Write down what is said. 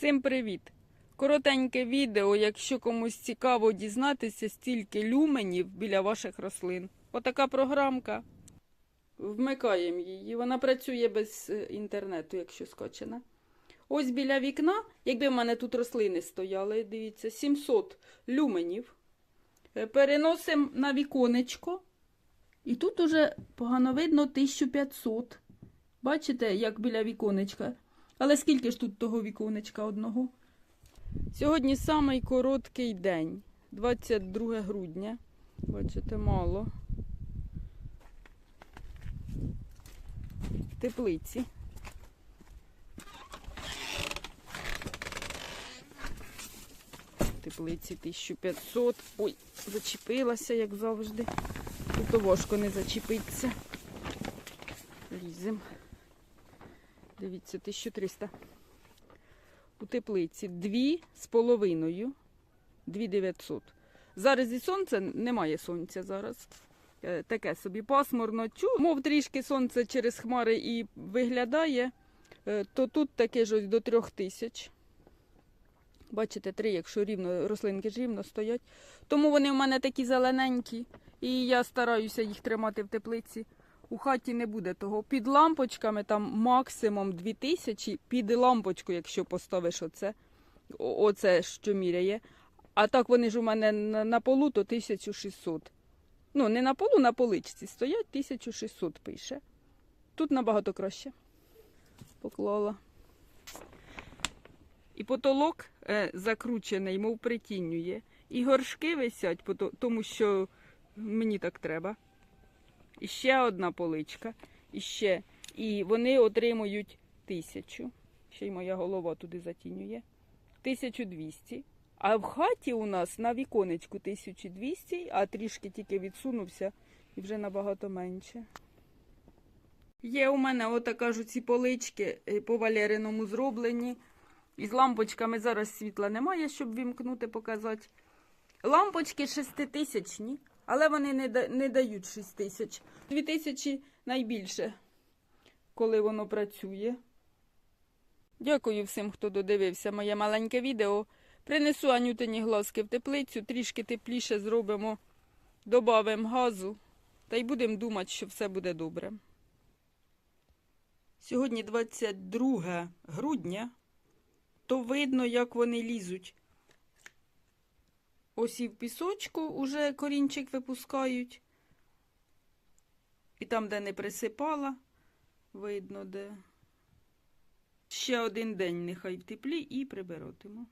Всім привіт! Коротеньке відео, якщо комусь цікаво дізнатися, стільки люменів біля ваших рослин. Отака програмка. Вмикаємо її. Вона працює без е, інтернету, якщо скачена. Ось біля вікна, якби в мене тут рослини стояли, дивіться, 700 люменів. Е, Переносимо на віконечко. І тут уже погано видно 1500. Бачите, як біля віконечка. Але скільки ж тут того віконечка одного? Сьогодні самий короткий день, 22 грудня. Бачите, мало. Теплиці. Теплиці 1500. Ой, зачепилася, як завжди. Тут важко не зачепиться. Лізем. Дивіться, 1300. У теплиці дві з половиною. 2900. Зараз і сонце, немає сонця зараз. Е, Таке собі пасмурно. Чу, мов трішки сонце через хмари і виглядає, е, то тут таке ж ось до 3000. Бачите, три, якщо рівно, рослинки ж рівно стоять. Тому вони в мене такі зелененькі. І я стараюся їх тримати в теплиці. У хаті не буде того. Під лампочками там максимум 2000, під лампочку, якщо поставиш оце, оце що міряє. А так вони ж у мене на, полу, то 1600. Ну, не на полу, на поличці стоять 1600 пише. Тут набагато краще. Поклала. І потолок е, закручений, мов притінює. І горшки висять, тому що мені так треба. І ще одна поличка, і ще. І вони отримують тисячу. Ще й моя голова туди затінює. 1200. А в хаті у нас на віконечку 1200, а трішки тільки відсунувся і вже набагато менше. Є у мене, отака ж ці полички е, по валериному зроблені. Із лампочками зараз світла немає, щоб вімкнути, показати. Лампочки шеститисячні, але вони не, не дають 6 тисяч. Дві тисячі найбільше, коли воно працює. Дякую всім, хто додивився моє маленьке відео. Принесу Анютині глазки в теплицю, трішки тепліше зробимо, добавимо газу та й будемо думати, що все буде добре. Сьогодні 22 грудня, то видно, як вони лізуть. Ось і в пісочку уже корінчик випускають. І там, де не присипала, видно де. Ще один день нехай в теплі і прибиратиму.